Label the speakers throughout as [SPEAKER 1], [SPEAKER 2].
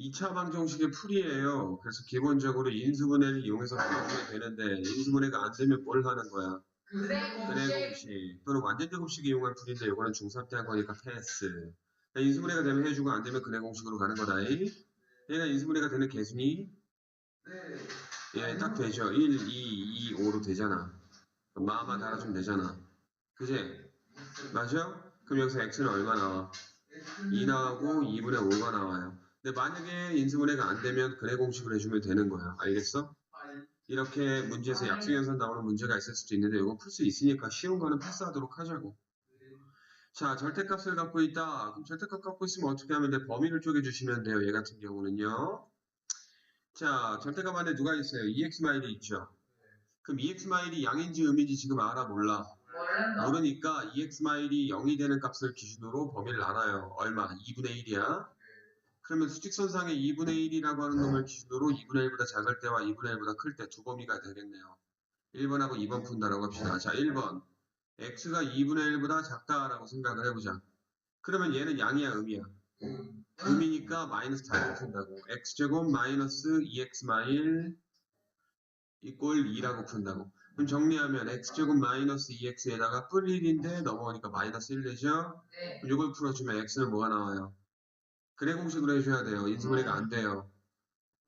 [SPEAKER 1] 2차 방정식의 풀이에요. 그래서 기본적으로 인수분해를 이용해서 풀어주면 되는데 인수분해가 안 되면 뭘 하는 거야? 근해
[SPEAKER 2] 공식
[SPEAKER 1] 또는 완전 제곱식 이용한 풀인데 이거는 중3 때 한 거니까 패스. 그러니까 인수분해가 되면 해주고 안 되면 근해 공식으로 가는 거다. 얘가 인수분해가 되는 개수니
[SPEAKER 3] 네.
[SPEAKER 1] 예, 딱 되죠. 1, 2, 2, 5로 되잖아. 그럼 마마 달아주면 되잖아. 그지? 맞아? 그럼 여기서 x는 얼마 나와? 2 나오고 2분의 5가 나와요. 근데 만약에 인수분해가 안 되면 근해 공식을 해주면 되는 거야. 알겠어? 이렇게 문제에서 약수연산 나오는 문제가 있을 수도 있는데 이거 풀 수 있으니까 쉬운 거는 패스하도록 하자고. 자, 절대값을 갖고 있다. 그럼 절대값 갖고 있으면 어떻게 하면 돼? 범위를 쪼개주시면 돼요. 얘 같은 경우는요. 자, 절대값 안에 누가 있어요? EX 마일이 있죠. 그럼 EX 마일이 양인지 음인지 지금 알아 몰라? 모르니까 EX 마일이 0이 되는 값을 기준으로 범위를 나눠요. 얼마? 2분의 1이야. 그러면 수직선상의 2분의 1이라고 하는 놈을 기준으로 2분의 1보다 작을 때와 2분의 1보다 클 때 두 범위가 되겠네요. 1번하고 2번 푼다라고 합시다. 자, 1번. x가 2분의 1보다 작다라고 생각을 해보자. 그러면 얘는 양이야, 음이야? 음이니까 마이너스 다이로 푼다고. x제곱 마이너스 2x 마일 이꼴 2라고 푼다고. 그럼 정리하면 x제곱 마이너스 2x에다가 뿔 1인데 넘어오니까 마이너스 1 되죠?
[SPEAKER 2] 네.
[SPEAKER 1] 이걸 풀어주면 x는 뭐가 나와요? 그래 공식으로 해줘야 돼요. 인수분해가 안 돼요.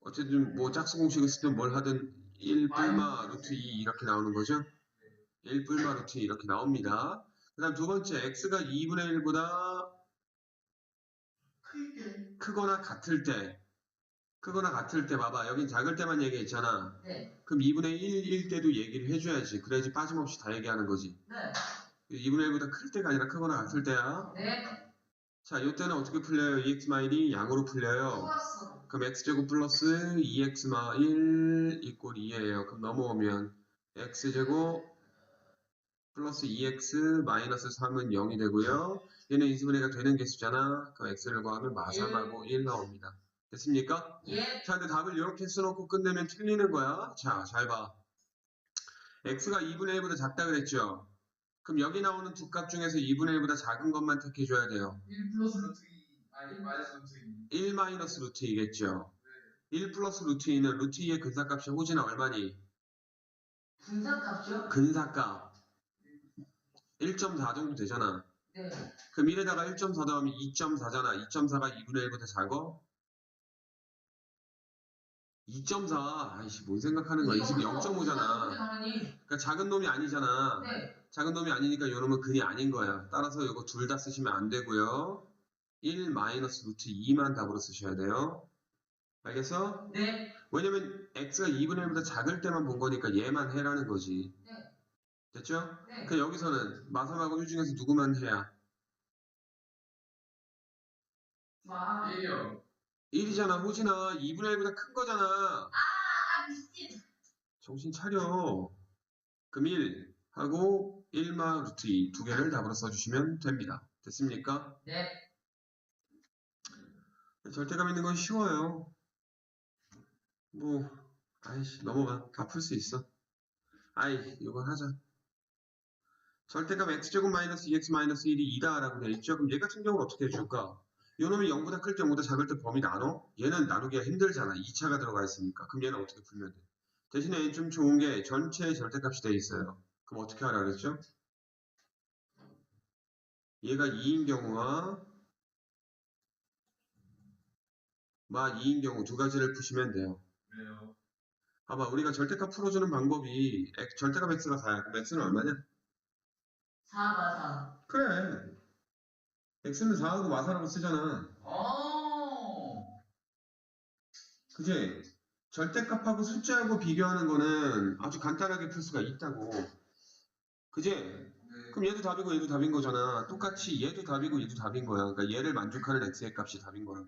[SPEAKER 1] 어쨌든 뭐 짝수 공식을 쓰든 뭘 하든 1 뿔마 루트 2 이렇게 나오는 거죠? 1 뿔마 루트 2 이렇게 나옵니다. 그 다음 두 번째 x가 2분의 1보다
[SPEAKER 3] 크게
[SPEAKER 1] 크거나 같을 때 크거나 같을 때 봐봐 여긴 작을 때만 얘기했잖아
[SPEAKER 2] 네.
[SPEAKER 1] 그럼 2분의 1일 때도 얘기를 해줘야지 그래야지 빠짐없이 다 얘기하는 거지
[SPEAKER 2] 네.
[SPEAKER 1] 2분의 1보다 클 때가 아니라 크거나 같을 때야
[SPEAKER 2] 네.
[SPEAKER 1] 자 이때는 어떻게 풀려요 2x 마일이 양으로 풀려요. 그럼 x제곱 플러스 2x 마일 이꼴 2예요 그럼 넘어오면 x제곱 플러스 2x 마이너스 3은 0이 되고요 얘는 인수분해가 되는 개수잖아 그럼 x를 구하면 마삼하고 1 나옵니다 됐습니까?
[SPEAKER 2] 예.
[SPEAKER 1] 자, 근데 답을 이렇게 써놓고 끝내면 틀리는 거야. 자, 잘 봐. x가 2분의 1보다 작다 그랬죠? 그럼 여기 나오는 두 값 중에서 2분의 1보다 작은 것만 택해줘야 돼요.
[SPEAKER 3] 1 플러스 루트 2 아니 1 마이너스 루트 2
[SPEAKER 1] 1 마이너스 루트 2겠죠? 1 플러스 루트 2는 루트 2의 근사값이 호지는 얼마니?
[SPEAKER 2] 분산값이요?
[SPEAKER 1] 근사값. 1.4 정도 되잖아.
[SPEAKER 2] 네.
[SPEAKER 1] 그럼 1에다가 1.4 더하면 2.4잖아. 2.4가 2분의 1보다 작어? 2.4. 아이씨, 뭔 생각하는 거야? 이 지금 0.5잖아. 그러니까 작은 놈이 아니잖아.
[SPEAKER 2] 네.
[SPEAKER 1] 작은 놈이 아니니까 요 놈은 근이 아닌 거야. 따라서 이거 둘 다 쓰시면 안 되고요. 1 마이너스 루트 2만 답으로 쓰셔야 돼요. 알겠어?
[SPEAKER 2] 네.
[SPEAKER 1] 왜냐면 x가 2분의 1보다 작을 때만 본 거니까 얘만 해라는 거지.
[SPEAKER 2] 네.
[SPEAKER 1] 됐죠?
[SPEAKER 2] 네.
[SPEAKER 1] 그 여기서는 마삼하고 유 중에서 누구만 해야?
[SPEAKER 2] 와.
[SPEAKER 3] 1이요
[SPEAKER 1] 1이잖아, 호진아. 2분의 1보다 큰 거잖아.
[SPEAKER 2] 아 미친.
[SPEAKER 1] 정신 차려. 그럼 1 하고 1마 루트 2 두 개를 답으로 써주시면 됩니다. 됐습니까?
[SPEAKER 2] 네.
[SPEAKER 1] 절대감 있는 건 쉬워요. 뭐, 아이씨, 넘어가. 다 풀 수 있어. 아이, 이건 하자. 절대감 x제곱 마이너스 2x 마이너스 1이 2다 라고 되어 있죠? 그럼 얘 같은 경우는 어떻게 해줄까? 요 놈이 0보다 클 때, 0보다 작을 때 범위 나눠? 얘는 나누기가 힘들잖아. 2차가 들어가 있으니까. 그럼 얘는 어떻게 풀면 돼? 대신에 좀 좋은 게 전체 절대값이 되어 있어요. 그럼 어떻게 하라 그랬죠? 얘가 2인 경우와 마 2인 경우 두 가지를 푸시면 돼요.
[SPEAKER 3] 그래요
[SPEAKER 1] 봐봐, 우리가 절대값 풀어주는 방법이 엑- 절대값 x가 4야. 그럼 x는 얼마냐?
[SPEAKER 2] 4가 4.
[SPEAKER 1] 그래. x는 4하고 마사라고 쓰잖아.
[SPEAKER 2] 오.
[SPEAKER 1] 그지? 절대값하고 숫자하고 비교하는 거는 아주 간단하게 풀 수가 있다고. 그지?
[SPEAKER 3] 네
[SPEAKER 1] 그럼 얘도 답이고 얘도 답인 거잖아. 똑같이 얘도 답이고 얘도 답인 거야. 그러니까 얘를 만족하는 x의 값이 답인 거라고.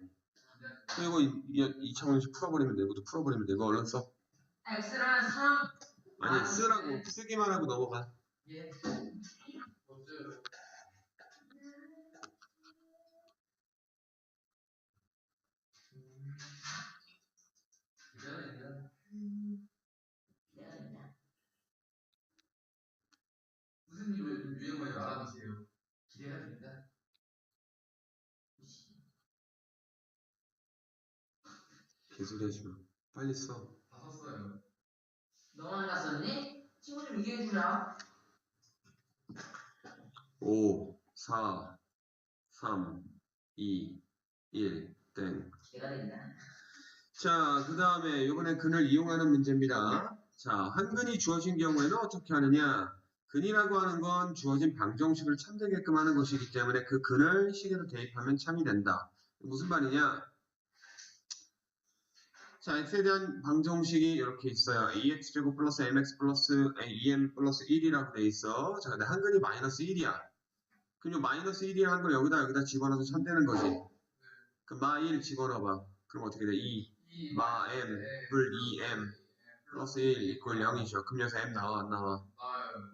[SPEAKER 1] 그리고 이 차원식 풀어버리면 되고 또 풀어버리면 되고 얼른 써.
[SPEAKER 2] x는 3.
[SPEAKER 1] 아니
[SPEAKER 2] 아,
[SPEAKER 1] 쓰라고
[SPEAKER 2] 네.
[SPEAKER 1] 쓰기만 하고 넘어가.
[SPEAKER 2] 예.
[SPEAKER 3] 어째요 기다려
[SPEAKER 2] 기다린다.
[SPEAKER 3] 선생님 요즘 알아두세요 기대가 됩니다
[SPEAKER 1] 개소리 마. 빨리 써.
[SPEAKER 3] 다 썼어요.
[SPEAKER 2] 너만 갔었니? 친구 좀 얘기해주라.
[SPEAKER 1] 5, 4, 3, 2, 1, 땡.
[SPEAKER 2] 걔가 된다.
[SPEAKER 1] 자, 그 다음에 이번에 근을 이용하는 문제입니다. 자, 한 근이 주어진 경우에는 어떻게 하느냐? 근이라고 하는 건 주어진 방정식을 참되게끔 하는 것이기 때문에 그 근을 식에도 대입하면 참이 된다. 무슨 말이냐? 자, x에 대한 방정식이 이렇게 있어요. ax제곱 플러스 mx 플러스 em 플러스 1이라고 돼 있어. 자, 근데 한근이 마이너스 1이야. 그럼 이 마이너스 1이라는 걸 여기다 여기다 집어넣어서 참되는 거지. 그럼 마1 집어넣어봐. 그럼 어떻게 돼? 2이마 m 불 2m 플러스 1 이퀄 0이죠. 그럼 여기서 m 나와 안 나와?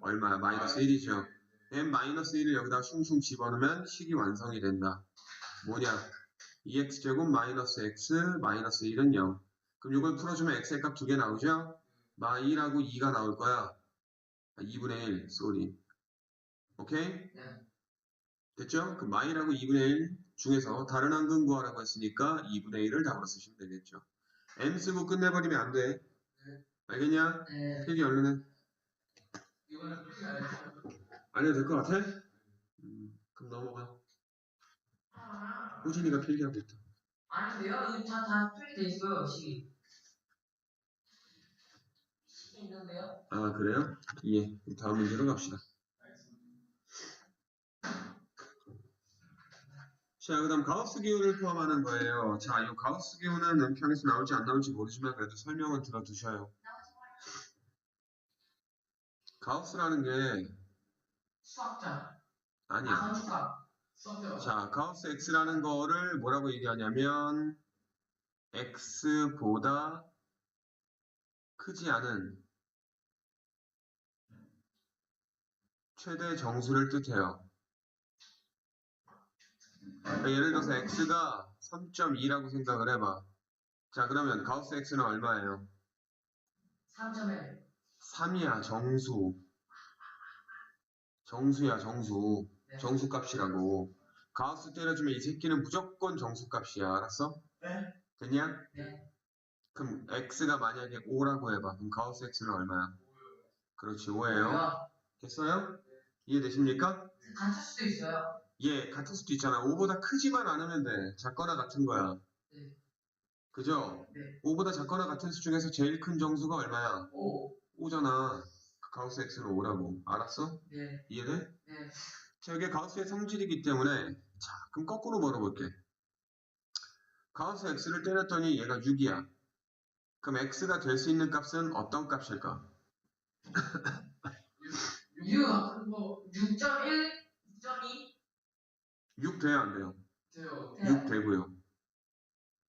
[SPEAKER 1] 얼마야? 마이너스 1이죠. m 마이너스 1을 여기다 슝슝 집어넣으면 식이 완성이 된다. 뭐냐? 2x제곱 마이너스 x 마이너스 1은 0. 그럼 이걸 풀어주면 x의 값 두 개 나오죠? 마 2라고 2가 나올 거야. 아, 2분의 1, 쏘리. 오케이?
[SPEAKER 2] 네.
[SPEAKER 1] 됐죠? 그 마이라고 2분의 1 중에서 다른 한근 구하라고 했으니까 2분의 1을 답으로 쓰시면 되겠죠. m 쓰고 끝내버리면 안 돼.
[SPEAKER 3] 네.
[SPEAKER 1] 알겠냐?
[SPEAKER 2] 네.
[SPEAKER 1] 필기 얼른 해.
[SPEAKER 3] 이거는 풀이 안
[SPEAKER 1] 해도 될 것 같아? 음, 그럼 넘어가. 호진이가 필기하고 있다.
[SPEAKER 2] 아닌데요? 이거 다, 다 풀이 돼 있어요. 식이 있는데요?
[SPEAKER 1] 아, 그래요? 예. 다음 문제로 갑시다. 자, 그 다음 가우스 기호를 포함하는 거예요. 자, 이 가우스 기호는 음평에서 나올지 안 나올지 모르지만 그래도 설명은 들어두셔요. 가우스라는 게
[SPEAKER 2] 수학자.
[SPEAKER 1] 아니야.
[SPEAKER 2] 아.
[SPEAKER 3] 썼죠.
[SPEAKER 1] 자, 가우스 x라는 거를 뭐라고 얘기하냐면 x보다 크지 않은 최대 정수를 뜻해요. 그러니까 예를 들어서 x가 3.2라고 생각을 해봐. 자, 그러면 가우스 x는 얼마예요?
[SPEAKER 2] 3.1.
[SPEAKER 1] 3이야, 정수. 정수야, 정수.
[SPEAKER 2] 네.
[SPEAKER 1] 정수값이라고. 가우스 때려주면 이 새끼는 무조건 정수값이야. 알았어?
[SPEAKER 2] 네.
[SPEAKER 1] 됐냐?
[SPEAKER 2] 네.
[SPEAKER 1] 그럼 x가 만약에 5라고 해봐. 그럼 가우스 x는 얼마야? 그렇지, 5예요.
[SPEAKER 2] 뭐야?
[SPEAKER 1] 됐어요? 이해되십니까?
[SPEAKER 2] 같을 수도 있어요.
[SPEAKER 1] 예, 같을 수도 있잖아. 5보다 크지만 않으면 돼. 작거나 같은 거야.
[SPEAKER 2] 네.
[SPEAKER 1] 그죠?
[SPEAKER 2] 네.
[SPEAKER 1] 5보다 작거나 같은 수 중에서 제일 큰 정수가 얼마야?
[SPEAKER 2] 5.
[SPEAKER 1] 5잖아. 그 가우스 x는 5라고. 알았어?
[SPEAKER 2] 네.
[SPEAKER 1] 이해돼?
[SPEAKER 2] 네.
[SPEAKER 1] 자, 이게 가우스의 성질이기 때문에 자, 그럼 거꾸로 물어볼게. 가우스 x를 때렸더니 얘가 6이야. 그럼 x가 될 수 있는 값은 어떤 값일까?
[SPEAKER 2] 6. 뭐, 6.1? 6.2?
[SPEAKER 1] 6 돼요, 안 돼요?
[SPEAKER 3] 돼요.
[SPEAKER 2] 네.
[SPEAKER 1] 6 되고요.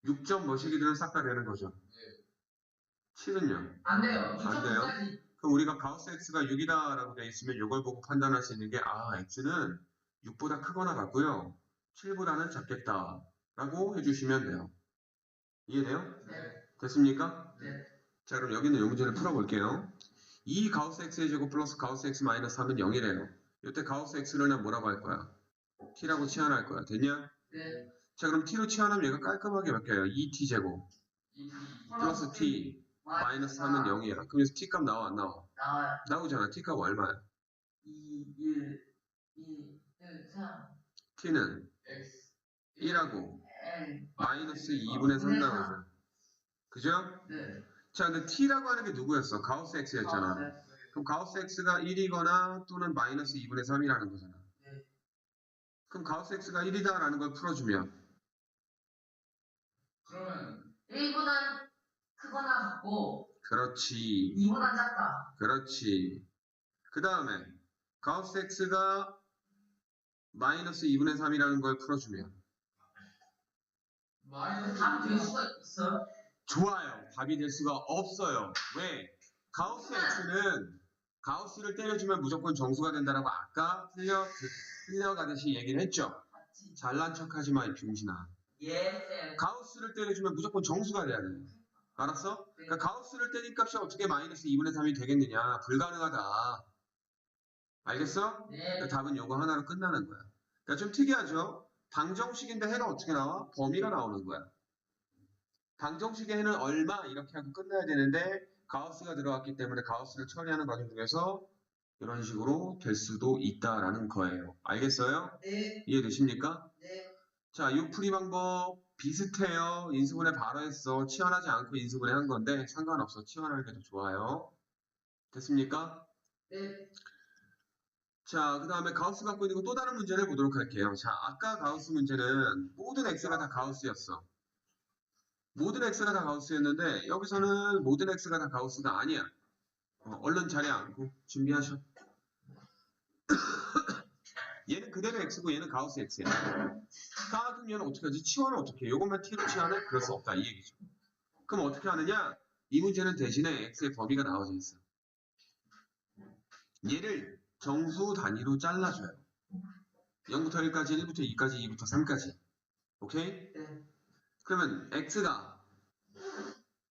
[SPEAKER 1] 6점 뭐시기들은 싹 다 되는 거죠. 7은요?
[SPEAKER 2] 안 돼요.
[SPEAKER 1] 안 돼요?
[SPEAKER 2] 6.2까지.
[SPEAKER 1] 그럼 우리가 가우스 x가 6이다라고 돼 있으면 이걸 보고 판단할 수 있는 게 아, x는 6보다 크거나 같고요. 7보다는 작겠다라고 해주시면 돼요. 이해돼요?
[SPEAKER 2] 네.
[SPEAKER 1] 됐습니까?
[SPEAKER 2] 네.
[SPEAKER 1] 자, 그럼 여기 있는 이 문제를 풀어볼게요. 2 가우스 x의 제곱 플러스 가우스 x 마이너스 3은 0이래요. 이때 가우스 x를 난 뭐라고 할 거야? t라고 치환할 거야. 됐냐?
[SPEAKER 2] 네.
[SPEAKER 1] 자, 그럼 t로 치환하면 얘가 깔끔하게 바뀌어요. 2t 제곱
[SPEAKER 3] 이
[SPEAKER 1] 플러스 t 마이너스 3은 0이야. 그럼 여기서 t 값 나와 안 나와?
[SPEAKER 2] 나와요.
[SPEAKER 1] 나오잖아. t 값 얼마야?
[SPEAKER 2] 2, 1, 2, 1, 3,
[SPEAKER 1] t는
[SPEAKER 3] X
[SPEAKER 1] 1하고
[SPEAKER 2] L.
[SPEAKER 1] 마이너스 2분의 3 나오죠. 그죠?
[SPEAKER 2] 네.
[SPEAKER 1] 자, 근데 t라고 하는 게 누구였어? 가우스 x였잖아.
[SPEAKER 2] 네.
[SPEAKER 1] 그럼 가우스 x가 1이거나 또는 마이너스 2분의 3이라는 거잖아.
[SPEAKER 2] 네.
[SPEAKER 1] 그럼 가우스 x가 1이다라는 걸 풀어주면
[SPEAKER 3] 그러면
[SPEAKER 2] 1보단 크거나 같고
[SPEAKER 1] 그렇지.
[SPEAKER 2] 2보단 작다.
[SPEAKER 1] 그렇지. 그 다음에 가우스 x가 마이너스 2분의 3이라는 걸 풀어주면
[SPEAKER 3] 마이너스
[SPEAKER 2] 답이 될 수가 있어요?
[SPEAKER 1] 좋아요. 답이 될 수가 없어요. 왜? 가우스 x는 가우스를 때려주면 무조건 정수가 된다라고 아까 흘려 흘려가듯이 얘기를 했죠. 잘난 척하지 마, 이 병신아.
[SPEAKER 2] 예, 쌤.
[SPEAKER 1] 가우스를 때려주면 무조건 정수가 돼야 돼. 알았어? 그러니까 가우스를 때린 값이 어떻게 마이너스 2분의 3이 되겠느냐? 불가능하다. 알겠어?
[SPEAKER 2] 네.
[SPEAKER 1] 그 답은 요거 하나로 끝나는 거야. 그러니까 좀 특이하죠? 방정식인데 해가 어떻게 나와? 범위가 나오는 거야. 방정식에는 얼마 이렇게 하고 끝나야 되는데 가우스가 들어갔기 때문에 가우스를 처리하는 과정 중에서 이런 식으로 될 수도 있다라는 거예요. 알겠어요?
[SPEAKER 2] 네.
[SPEAKER 1] 이해되십니까?
[SPEAKER 2] 네.
[SPEAKER 1] 자, 이 풀이 방법 비슷해요. 인수분해 바로 했어. 치환하지 않고 인수분해 한 건데 상관없어. 치환하는 게 더 좋아요. 됐습니까?
[SPEAKER 2] 네.
[SPEAKER 1] 자, 그 다음에 가우스 갖고 있는 거 또 다른 문제를 보도록 할게요. 자, 아까 가우스 문제는 모든 x가 다 가우스였어. 모든 x가 다 가우스였는데 여기서는 모든 x가 다 가우스가 아니야. 어, 얼른 자리 앉고 준비하셔. 얘는 그대로 x고 얘는 가우스 x야. 그럼 얘는 어떻게 하지? 치환은 어떻게 해? 이것만 t로 치환해? 그럴 수 없다 이 얘기죠. 그럼 어떻게 하느냐? 이 문제는 대신에 x의 범위가 나와져 있어. 얘를 정수 단위로 잘라줘요. 0부터 1까지, 1부터 2까지, 2부터 3까지. 오케이?
[SPEAKER 2] 네.
[SPEAKER 1] 그러면 x가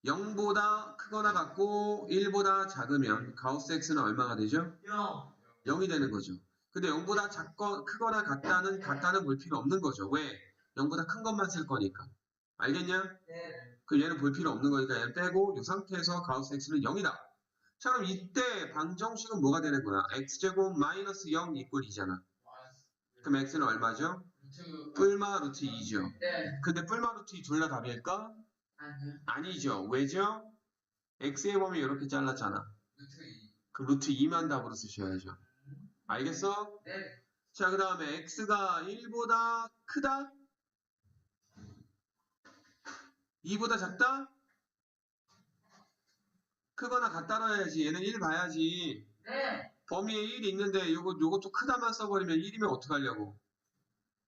[SPEAKER 1] 0보다 크거나 같고 1보다 작으면 가우스 x는 얼마가 되죠?
[SPEAKER 2] 영.
[SPEAKER 1] 0이 되는 거죠. 근데 0보다 작거, 크거나 같다는 같다는 볼 필요 없는 거죠. 왜? 0보다 큰 것만 쓸 거니까. 알겠냐?
[SPEAKER 2] 네.
[SPEAKER 1] 그 얘는 볼 필요 없는 거니까 얘는 빼고 이 상태에서 가우스 x는 0이다. 자 그럼 이때 방정식은 뭐가 되는 거야? x제곱 마이너스 0 이꼴 2잖아. 그럼 x는 얼마죠? 뿔마 루트 2죠.
[SPEAKER 2] 네.
[SPEAKER 1] 근데 뿔마 루트 2 둘 다 답일까? 아니죠. 왜죠? x의 범위 이렇게 잘랐잖아.
[SPEAKER 3] 루트 2
[SPEAKER 1] 그럼 루트 2만 답으로 쓰셔야죠. 알겠어?
[SPEAKER 2] 네.
[SPEAKER 1] 자, 그 다음에 x가 1보다 크다? 2보다 작다? 크거나 같다라 해야지. 얘는 1 봐야지.
[SPEAKER 2] 네.
[SPEAKER 1] 범위에 1이 있는데 요거, 요것도 크다만 써버리면 1이면 어떡하려고.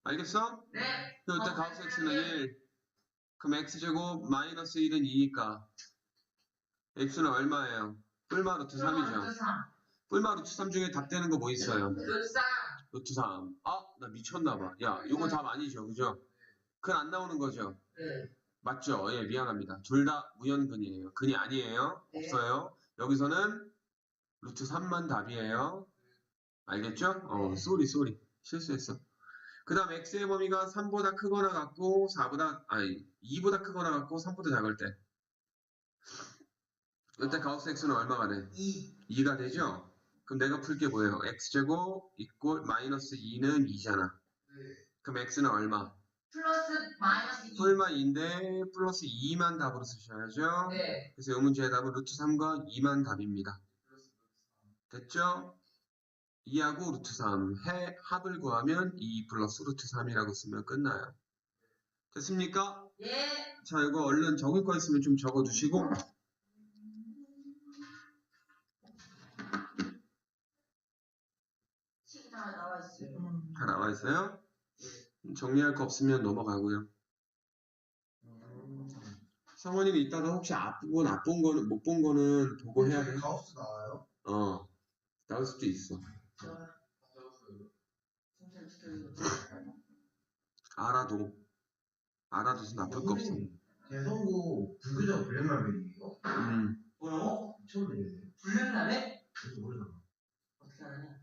[SPEAKER 1] 알겠어?
[SPEAKER 2] 네.
[SPEAKER 1] 그럼 일단
[SPEAKER 2] 어,
[SPEAKER 1] 가우스 x는
[SPEAKER 2] 네.
[SPEAKER 1] 1. 그럼 x제곱 마이너스 1은 2니까 x는 얼마예요? 뿔마 루트 3이죠.
[SPEAKER 2] 루트 3.
[SPEAKER 1] 뿔마 루트 3 중에 답 되는 거 뭐 있어요?
[SPEAKER 2] 루트 3.
[SPEAKER 1] 루트 3. 아, 나 미쳤나봐. 야, 이거 답 아니죠, 그죠? 근 안 나오는 거죠?
[SPEAKER 2] 네.
[SPEAKER 1] 맞죠? 예, 미안합니다. 둘 다 무연근이에요. 근이 아니에요.
[SPEAKER 2] 네.
[SPEAKER 1] 없어요. 여기서는 루트 3만 답이에요. 알겠죠? 어,
[SPEAKER 2] 네.
[SPEAKER 1] 쏘리, 쏘리. 실수했어. 그 다음 x의 범위가 3보다 크거나 같고 4보다, 아니, 2보다 크거나 같고 3보다 작을 때. 이때 가우스 x는 얼마가 돼?
[SPEAKER 2] 2.
[SPEAKER 1] 2가 되죠? 그럼 내가 풀 게 뭐예요? x제곱 이꼴 마이너스 2는 2잖아.
[SPEAKER 3] 네.
[SPEAKER 1] 그럼 x는 얼마?
[SPEAKER 2] 플러스 마이너스 2.
[SPEAKER 1] 풀마 2인데 플러스 2만 답으로 쓰셔야죠.
[SPEAKER 2] 네.
[SPEAKER 1] 그래서 이 문제의 답은 루트 3과 2만 답입니다.
[SPEAKER 3] 플러스 루트 3
[SPEAKER 1] 됐죠? 2하고 루트 3 해 합을 구하면 2 플러스 루트 3이라고 쓰면 끝나요. 됐습니까?
[SPEAKER 2] 예.
[SPEAKER 1] 자 이거 얼른 적을 거 있으면 좀 적어두시고
[SPEAKER 2] 식이 다 나와 있어요.
[SPEAKER 1] 다 나와 있어요? 정리할 거 없으면 넘어가고요. 성원이는 이따가 혹시 아프고 나쁜 거는 못 본 거는 보고 해야 돼.
[SPEAKER 4] 가우스 나와요?
[SPEAKER 1] 어 나올 수도 있어. 알아도 알아둬서 나쁠 거 없어.
[SPEAKER 4] 대성고 불교적 블랙말벨이에요?
[SPEAKER 1] 음.
[SPEAKER 2] 뭐라고?
[SPEAKER 4] 처음 들리네요.
[SPEAKER 2] 불량남에?
[SPEAKER 4] 그래서 모르잖아.
[SPEAKER 2] 어떻게 하느냐?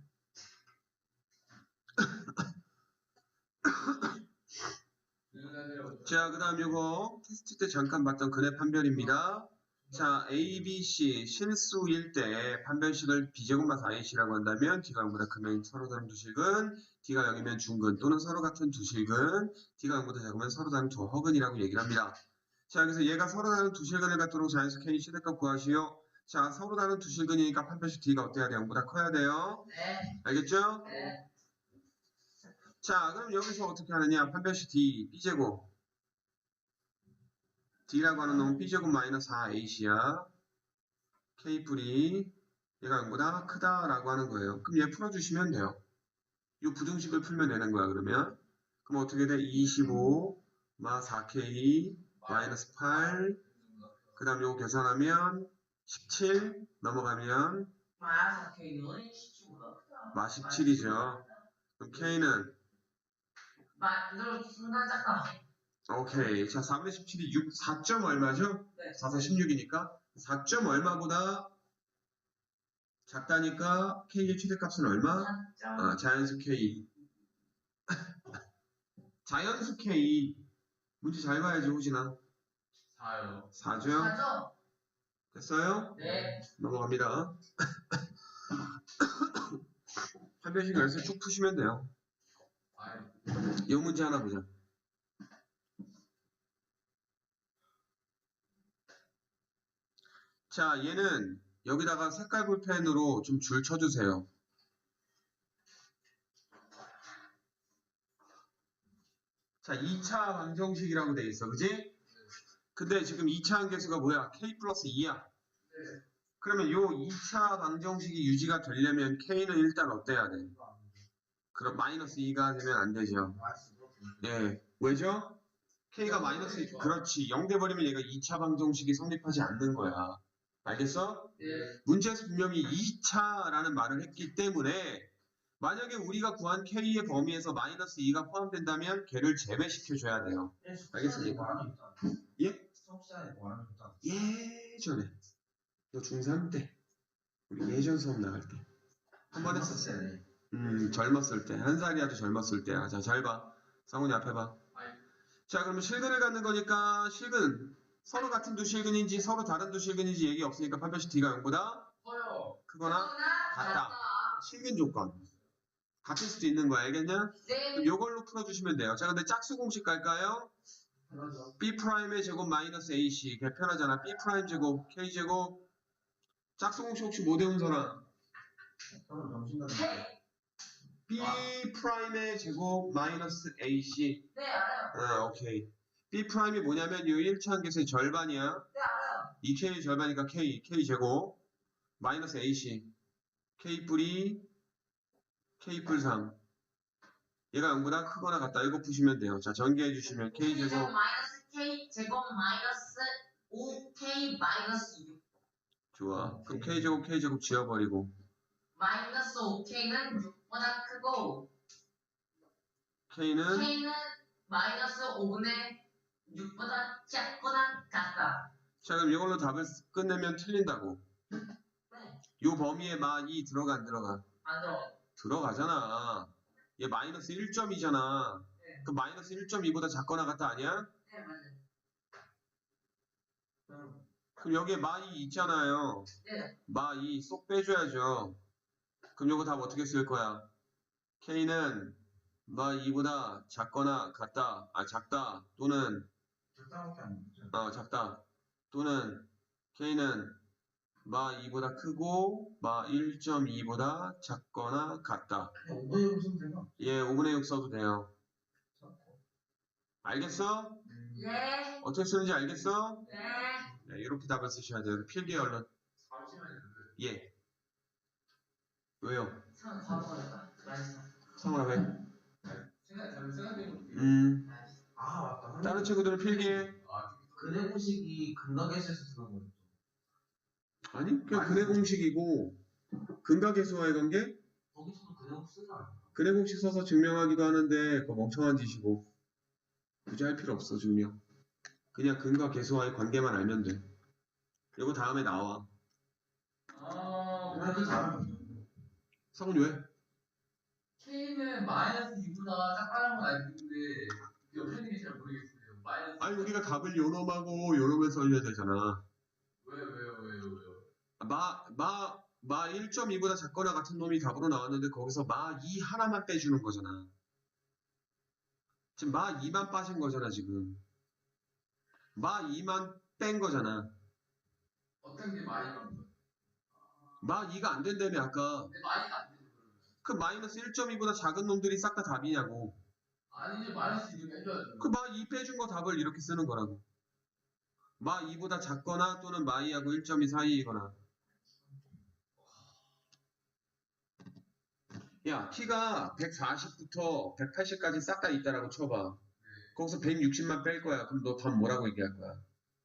[SPEAKER 3] 블랙라벨이라고
[SPEAKER 1] 자, 그 다음 요거 테스트 때 잠깐 봤던 근해 판별입니다. 자, A, B, C 실수일 때 판별식을 B제곱마 4AC라고 한다면 D가 0보다 크면 서로 다른 두 실근, D가 0이면 중근 또는 서로 같은 두 실근, D가 0보다 작으면 서로 다른 두 허근이라고 얘기를 합니다. 자, 그래서 얘가 서로 다른 두 실근을 갖도록 자연수 K 최대값 구하시오. 자, 서로 다른 두 실근이니까 판별식 D가 어때야 돼요? 0보다 커야 돼요.
[SPEAKER 2] 네.
[SPEAKER 1] 알겠죠?
[SPEAKER 2] 네.
[SPEAKER 1] 자, 그럼 여기서 어떻게 하느냐? 판별식 D, B제곱. D라고 하는 놈은 B제곱 마이너스 4AC야. K뿔이 얘가 0보다 크다라고 하는 거예요. 그럼 얘 풀어주시면 돼요. 이 부등식을 풀면 되는 거야, 그러면. 그럼 어떻게 돼? 25, 마 4K, 마이너스 8, 그 다음 요거 계산하면 17, 넘어가면
[SPEAKER 2] 마사 K는 17보다
[SPEAKER 1] 마 17이죠. 그럼 K는
[SPEAKER 2] 마, 너 순간 작가.
[SPEAKER 1] 오케이. 자, 4분의 17이 6, 4 점 얼마죠?
[SPEAKER 2] 네.
[SPEAKER 1] 4, 4, 16이니까 4 점 얼마보다 작다니까 K의 최대값은 얼마?
[SPEAKER 2] 4점.
[SPEAKER 1] 아, 자연수 K. 자연수 K. 문제 잘 봐야지, 호진아.
[SPEAKER 3] 4요.
[SPEAKER 1] 4죠?
[SPEAKER 2] 가죠?
[SPEAKER 1] 됐어요?
[SPEAKER 2] 네.
[SPEAKER 1] 넘어갑니다. 한 변씩 열서 쭉 푸시면 돼요.
[SPEAKER 3] 4요.
[SPEAKER 1] 이 문제 하나 보자. 자, 얘는 여기다가 색깔 볼펜으로 좀 줄 쳐주세요. 자, 2차 방정식이라고 돼 있어. 그지? 근데 지금 2차 함계수가 뭐야? k 플러스 2야. 그러면 요 2차 방정식이 유지가 되려면 k는 일단 어때야 돼? 그럼 마이너스 2가 되면 안 되죠. 예. 왜죠? k가 마이너스 2. 그렇지. 0 돼버리면 얘가 2차 방정식이 성립하지 않는 거야. 알겠어?
[SPEAKER 2] 네.
[SPEAKER 1] 문제에서 분명히 2차라는 말을 했기 때문에 만약에 우리가 구한 k의 범위에서 마이너스 2가 포함된다면 걔를 제외시켜줘야 돼요. 알겠습니까?
[SPEAKER 4] 있잖아.
[SPEAKER 1] 예?
[SPEAKER 4] 수업 시간에 뭐하는 있잖아.
[SPEAKER 1] 예전에 너 중3 때 우리 예전 수업 나갈 때 한 번 했었어. 네음 젊었을 때 한 살이라도 젊었을 때야. 자잘 봐. 상훈이 앞에 봐. 자 그러면 실근을 갖는 거니까 실근 서로 같은 두 실근인지 서로 다른 두 실근인지 얘기 없으니까 판별식 D가 0보다
[SPEAKER 3] 커요.
[SPEAKER 1] 크거나 같다. 실근 조건 같을 수도 있는 거야 알겠냐?
[SPEAKER 2] 네.
[SPEAKER 1] 요걸로 풀어주시면 돼요. 자 근데 짝수 공식 갈까요?
[SPEAKER 4] 그러죠.
[SPEAKER 1] B 프라임의 제곱 마이너스 AC 걔 편하잖아. B 프라임 제곱 K 제곱 짝수 공식 혹시 못 외운 사람?
[SPEAKER 2] 네.
[SPEAKER 1] B 프라임의 제곱 마이너스 AC
[SPEAKER 2] 네, 알아요.
[SPEAKER 1] 아 오케이 B 프라임이 뭐냐면 이 1차 함계수의 절반이야.
[SPEAKER 2] 네, 알아요.
[SPEAKER 1] 2K의 절반이니까 K K 제곱 마이너스 AC K 뿔이 K 뿔 3 얘가 0보다 크거나 같다. 이거 푸시면 돼요. 자 전개해 주시면 K 제곱
[SPEAKER 2] 마이너스 K 제곱 마이너스 5K 마이너스 6
[SPEAKER 1] 좋아. 그럼 K 제곱 K 제곱 지워버리고.
[SPEAKER 2] 마이너스 5K는 6보다 크고
[SPEAKER 1] K는
[SPEAKER 2] K는 마이너스 5분의 6보다 작거나 같다.
[SPEAKER 1] 자 그럼 이걸로 답을 쓰- 끝내면 틀린다고
[SPEAKER 2] 네.
[SPEAKER 1] 요 범위에 마2 들어가 안 들어가
[SPEAKER 2] 안 들어.
[SPEAKER 1] 들어가잖아 얘 마이너스 1점이잖아
[SPEAKER 2] 네.
[SPEAKER 1] 그 마이너스 1.2보다 작거나 같다 아니야?
[SPEAKER 2] 네, 맞아요.
[SPEAKER 1] 그럼 여기에 마2 있잖아요
[SPEAKER 2] 네.
[SPEAKER 1] 마2 쏙 빼줘야죠 그럼 요거 답 어떻게 쓸 거야? K는 마 2보다 작거나 같다 아 작다 또는
[SPEAKER 4] 적당밖에 안 되죠.
[SPEAKER 1] 어 작다 또는 K는 마 2보다 크고 마 1.2보다 작거나 같다.
[SPEAKER 4] 오버에 무슨 생각?
[SPEAKER 1] 예, 5분의 6 써도 돼요. 알겠어?
[SPEAKER 2] 예.
[SPEAKER 1] 어떻게 쓰는지 알겠어?
[SPEAKER 2] 네.
[SPEAKER 1] 네, 이렇게 답을 쓰셔야 돼요. 필기 얼른.
[SPEAKER 3] 잠시만요.
[SPEAKER 1] 예. 왜요?
[SPEAKER 2] 상. 맛있어.
[SPEAKER 1] 상훈아 왜?
[SPEAKER 3] 생각, 잠깐 생각해 볼게요.
[SPEAKER 1] 음.
[SPEAKER 4] 아 맞다.
[SPEAKER 1] 다른 친구들은 필기해.
[SPEAKER 3] 아,
[SPEAKER 4] 근해 공식이 근각에서에서 쓰는 거였죠.
[SPEAKER 1] 아니, 그냥 근해 공식이고 근각 계수와의 관계?
[SPEAKER 4] 거기서도 근해 공식 쓰지 않아?
[SPEAKER 1] 근해 공식 써서 증명하기도 하는데 그거 멍청한 짓이고 굳이 할 필요 없어 증명. 그냥 근과 계수와의 관계만 알면 돼. 이거 다음에 나와.
[SPEAKER 3] 아,
[SPEAKER 4] 그냥 그 다음
[SPEAKER 1] 성훈 왜?
[SPEAKER 3] K는 마이너스 2보다 작다는 건 알겠는데 있는 게잘 모르겠어요. 마이너스
[SPEAKER 1] 아니 우리가 답을 요놈하고 요놈을 써야 되잖아.
[SPEAKER 3] 왜요 왜요 왜요 왜요?
[SPEAKER 1] 마, 마, 마 1.2보다 작거나 같은 놈이 답으로 나왔는데 거기서 마 2 하나만 빼주는 거잖아. 지금 마 2만 빠진 거잖아 지금. 마 2만 뺀 거잖아.
[SPEAKER 3] 어떤 게간 거예요?
[SPEAKER 1] 마 2가 안 된다며 아까.
[SPEAKER 3] 근데 많이 안 되죠 그러면.
[SPEAKER 1] 그 마이너스 1.2보다 작은 놈들이 싹 다 답이냐고.
[SPEAKER 3] 아니죠 마이너스 2를 빼줘야죠.
[SPEAKER 1] 그마 2 빼준 거 답을 이렇게 쓰는 거라고. 마 2보다 작거나 또는 마 2하고 1.2 사이이거나. 야, 키가 140부터 180까지 싹 다 있다라고 쳐봐. 거기서 160만 뺄 거야. 그럼 너 답 뭐라고 얘기할 거야?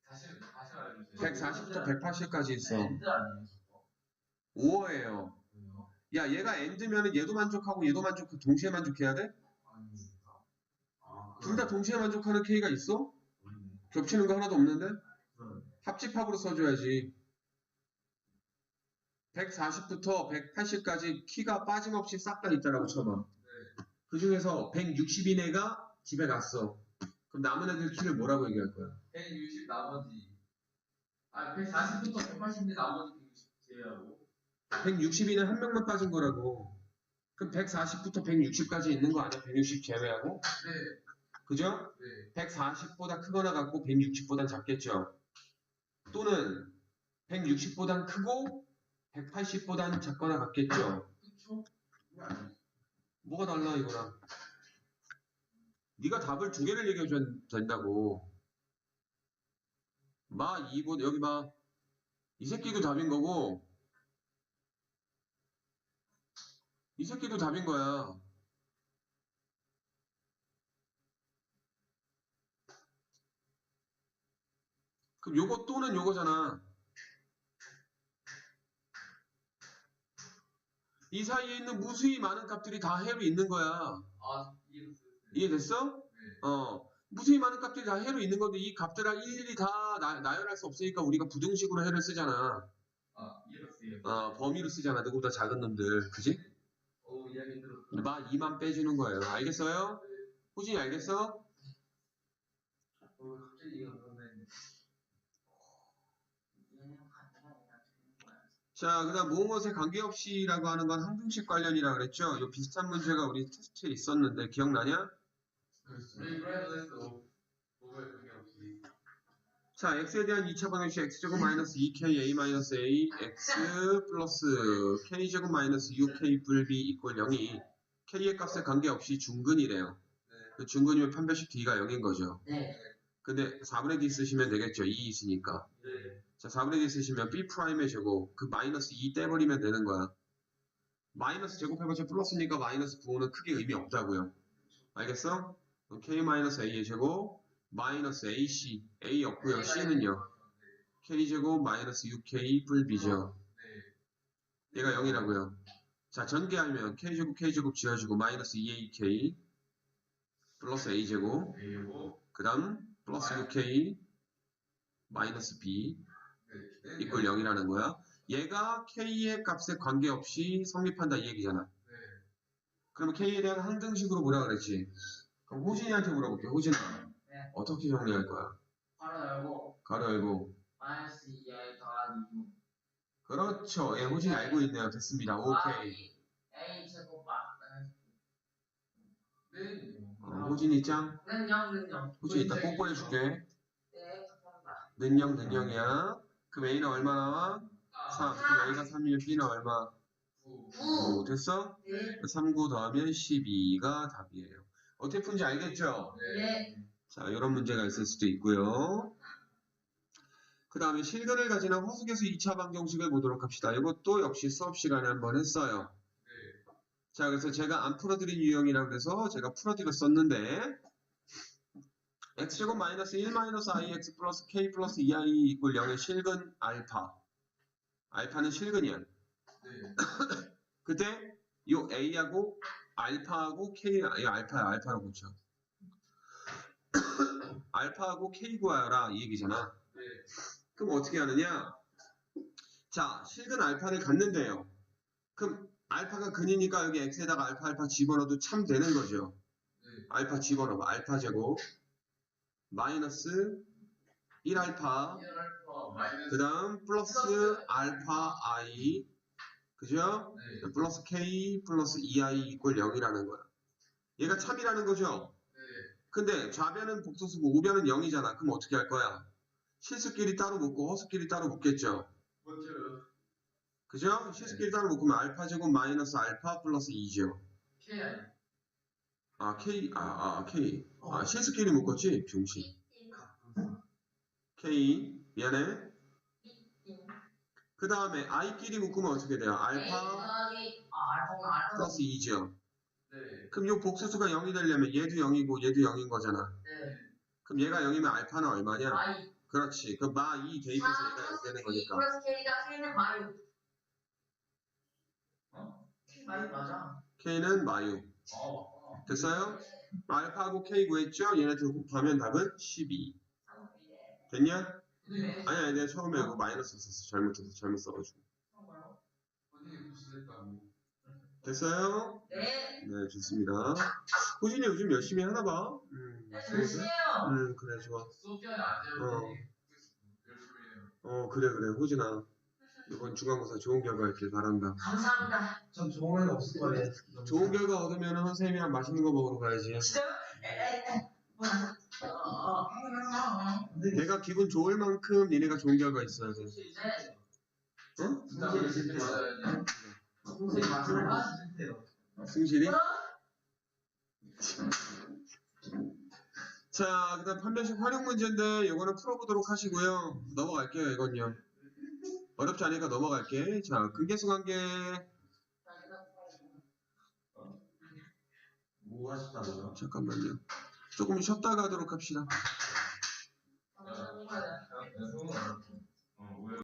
[SPEAKER 3] 다시 다시 말해주세요.
[SPEAKER 1] 140부터 180까지 있어.
[SPEAKER 4] 엔드 아니에요? 저거?
[SPEAKER 1] 5어예요.
[SPEAKER 3] 왜요?
[SPEAKER 1] 야, 얘가 엔드면은 얘도 만족하고 얘도 만족하고 동시에 만족해야 돼? 둘 다 동시에 만족하는 K가 있어? 겹치는 거 하나도 없는데? 합집합으로 써줘야지. 140부터 180까지 키가 빠짐없이 싹 다 있다라고 쳐봐. 그 중에서 160인 애가 집에 갔어. 그럼 남은 애들 키를 뭐라고 얘기할 거야?
[SPEAKER 3] 160 나머지 아 140부터 180인데 나머지 160 제외하고
[SPEAKER 1] 160이는 한 명만 빠진 거라고. 그럼 140부터 160까지 있는 거 아니야? 160 제외하고?
[SPEAKER 3] 네,
[SPEAKER 1] 그죠?
[SPEAKER 3] 네.
[SPEAKER 1] 140보다 크거나 같고 160보단 작겠죠. 또는 160보단 크고 180보단 작거나 같겠죠.
[SPEAKER 3] 그쵸?
[SPEAKER 1] 뭐가 달라 이거랑? 네가 답을 두 개를 얘기해 줘야 된다고. 마 2보 여기 봐. 이 새끼도 답인 거고 이 새끼도 답인 거야. 그럼 요거 또는 요거잖아. 이 사이에 있는 무수히 많은 값들이 다 해로 있는 거야.
[SPEAKER 3] 아
[SPEAKER 1] 이해됐어?
[SPEAKER 3] 네.
[SPEAKER 1] 어. 무수히 많은 값들이 다 해로 있는 건데 이 값들을 일일이 다 나, 나열할 수 없으니까 우리가 부등식으로 해를 쓰잖아.
[SPEAKER 3] 아 이해했어요
[SPEAKER 1] 어, 범위로 쓰잖아. 누구보다 작은 놈들. 그지?
[SPEAKER 3] 오 이야기 들었어
[SPEAKER 1] 마 2만 빼주는 거예요. 알겠어요? 호진이 알겠어?
[SPEAKER 3] 어, 갑자기 이해가 안 갔네
[SPEAKER 2] 얘는 같은 게 아니라 틀린 거야.
[SPEAKER 1] 자, 그 다음 무엇에 관계없이라고 하는 건 항등식 관련이라 그랬죠? 요 비슷한 문제가 우리 테스트에 있었는데 기억나냐? 자, x에 대한 2차 방정식 x제곱 마이너스 2k a 마이너스 a x 플러스 k제곱 마이너스 6k 불b 이꼴 0이 k의 값에 관계없이 중근이래요.
[SPEAKER 3] 네.
[SPEAKER 1] 그 중근이면 판별식 d가 0인 거죠.
[SPEAKER 2] 네.
[SPEAKER 1] 근데 4분의 d 쓰시면 되겠죠. 2 있으니까.
[SPEAKER 3] 네
[SPEAKER 1] 자, 4분의 d 쓰시면 b 프라임의 제곱 그 마이너스 2 떼버리면 되는 거야. 마이너스 제곱해봤자 플러스니까 마이너스 부호는 크게 의미 없다고요. 알겠어? 그럼 k 마이너스 a의 제곱 마이너스 ac a 없고요. c는요. k제곱 마이너스 6k 뿔 b죠.
[SPEAKER 3] 네
[SPEAKER 1] 얘가 0이라고요. 자, 전개하면 k제곱 k제곱 지어지고 마이너스 2ak 플러스 a제곱
[SPEAKER 3] 그
[SPEAKER 1] 다음 플러스 6k 마이너스 b
[SPEAKER 3] 네
[SPEAKER 1] 이꼴 0이라는 거야. 얘가 k의 값에 관계없이 성립한다 이 얘기잖아.
[SPEAKER 3] 네
[SPEAKER 1] 그러면 k에 대한 항등식으로 뭐라 그랬지? 그럼 호진이한테 물어볼게. 호진아.
[SPEAKER 2] 네.
[SPEAKER 1] 어떻게 정리할 거야?
[SPEAKER 2] 바로 열고
[SPEAKER 1] 가로 열고.
[SPEAKER 2] 마이너스 2i 더하기 6.
[SPEAKER 1] 그렇죠. 예, 호진이 알고 있네요. 됐습니다. 오케이.
[SPEAKER 2] a 제곱 마이너스
[SPEAKER 3] 네.
[SPEAKER 1] 어, 호진이 짱.
[SPEAKER 2] 는 0, 는 0.
[SPEAKER 1] 호진이 이따 뽀뽀해줄게.
[SPEAKER 2] 네, 감사합니다.
[SPEAKER 1] 는 0, 는 0이야. 그럼 a는 얼마 나와? 3. 그럼 a가 3이면 b는 얼마?
[SPEAKER 3] 9
[SPEAKER 2] 9.
[SPEAKER 1] 5. 됐어?
[SPEAKER 2] 네.
[SPEAKER 1] 3, 9 더하면 12가 답이에요. 어떻게 푼지 알겠죠?
[SPEAKER 2] 네.
[SPEAKER 1] 자, 이런 문제가 있을 수도 있고요. 그 다음에 실근을 가지는 허수계수 2차 방정식을 보도록 합시다. 이것도 역시 수업 시간에 한번 했어요. 자, 그래서 제가 안 풀어드린 유형이라고 해서 제가 풀어드렸었는데 x제곱 마이너스 1 마이너스 ix 플러스 k 플러스 2i 이꼴 0의 실근 알파 알파는 실근이야.
[SPEAKER 3] 네
[SPEAKER 1] 그때 요 a하고 알파하고 k 이 알파야 알파라고 붙여. 알파하고 k 구하여라 이 얘기잖아.
[SPEAKER 3] 네.
[SPEAKER 1] 그럼 어떻게 하느냐? 자, 실근 알파를 갖는데요. 그럼 알파가 근이니까 여기 x에다가 알파 알파 집어넣어도 참 되는 거죠.
[SPEAKER 3] 네.
[SPEAKER 1] 알파 집어넣어. 알파 제곱 마이너스 1알파
[SPEAKER 3] 마이너스
[SPEAKER 1] 그 다음 플러스 알파 i 그죠?
[SPEAKER 3] 네.
[SPEAKER 1] 플러스 k 플러스 2i 이꼴 0이라는 거야. 얘가 참이라는 거죠?
[SPEAKER 3] 네.
[SPEAKER 1] 근데 좌변은 복소수고 우변은 0이잖아. 그럼 어떻게 할 거야? 실수끼리 따로 묶고 허수끼리 따로 묶겠죠?
[SPEAKER 3] 먼저
[SPEAKER 1] 그죠? 실수끼리 따로 묶으면 알파 제곱 마이너스 알파 플러스 2죠.
[SPEAKER 3] K 아
[SPEAKER 1] k 아, 아 k 아 실수끼리 묶었지? 병신. k 미안해. 그 다음에 i끼리 묶으면 어떻게 돼요? 알파
[SPEAKER 2] 아, 알파는 알파.
[SPEAKER 1] 플러스 2죠.
[SPEAKER 3] 네.
[SPEAKER 1] 그럼 이 복수수가 0이 되려면 얘도 0이고 얘도 0인 거잖아.
[SPEAKER 2] 네.
[SPEAKER 1] 그럼 얘가 0이면 알파는 얼마냐?
[SPEAKER 2] 마이.
[SPEAKER 1] 그렇지. 그럼 마 2 대입해서
[SPEAKER 2] 사
[SPEAKER 1] 얘가 0 되는 거니까.
[SPEAKER 2] 플러스 K가 K는 마유.
[SPEAKER 3] 어?
[SPEAKER 2] 마유 맞아.
[SPEAKER 1] k는 마유.
[SPEAKER 3] 어.
[SPEAKER 1] 됐어요? 알파하고 k 구했죠? 얘네들 곱하면 답은 12. 됐냐?
[SPEAKER 3] 네.
[SPEAKER 1] 아니 아니 내가 처음에 이거 마이너스 썼어. 잘못해서 잘못 써가지고. 됐어요?
[SPEAKER 2] 네.
[SPEAKER 1] 네, 좋습니다. 호진이 요즘 열심히 하나 봐. 음,
[SPEAKER 2] 네, 열심히 해요.
[SPEAKER 1] 음, 그래, 좋아.
[SPEAKER 3] 안
[SPEAKER 1] 어.
[SPEAKER 3] 열심히 해요.
[SPEAKER 1] 어, 그래, 그래, 호진아. 이번 중간고사 좋은 결과 있길 바란다.
[SPEAKER 2] 감사합니다.
[SPEAKER 5] 전 좋은 거 없을 거예요.
[SPEAKER 1] 좋은 결과 얻으면 선생님이랑 맛있는 거 먹으러 가야지.
[SPEAKER 2] 진짜요? 에, 에, 에. 뭐야? 어, 어.
[SPEAKER 1] 내가 기분 좋을 만큼 니네가 좋은 결과 있어야 돼.
[SPEAKER 2] 네.
[SPEAKER 1] 어?
[SPEAKER 3] 진짜 열심히 맞아야지.
[SPEAKER 5] 말씀을 하시세요.
[SPEAKER 1] 승실이? 자, 그 다음 판별식 활용 문제인데, 이거는 풀어보도록 하시고요. 넘어갈게요, 이건요. 어렵지 않으니까 넘어갈게. 자, 근계수 관계.
[SPEAKER 4] 뭐 하셨다고요?
[SPEAKER 1] 잠깐만요. 조금 쉬었다가 하도록 합시다.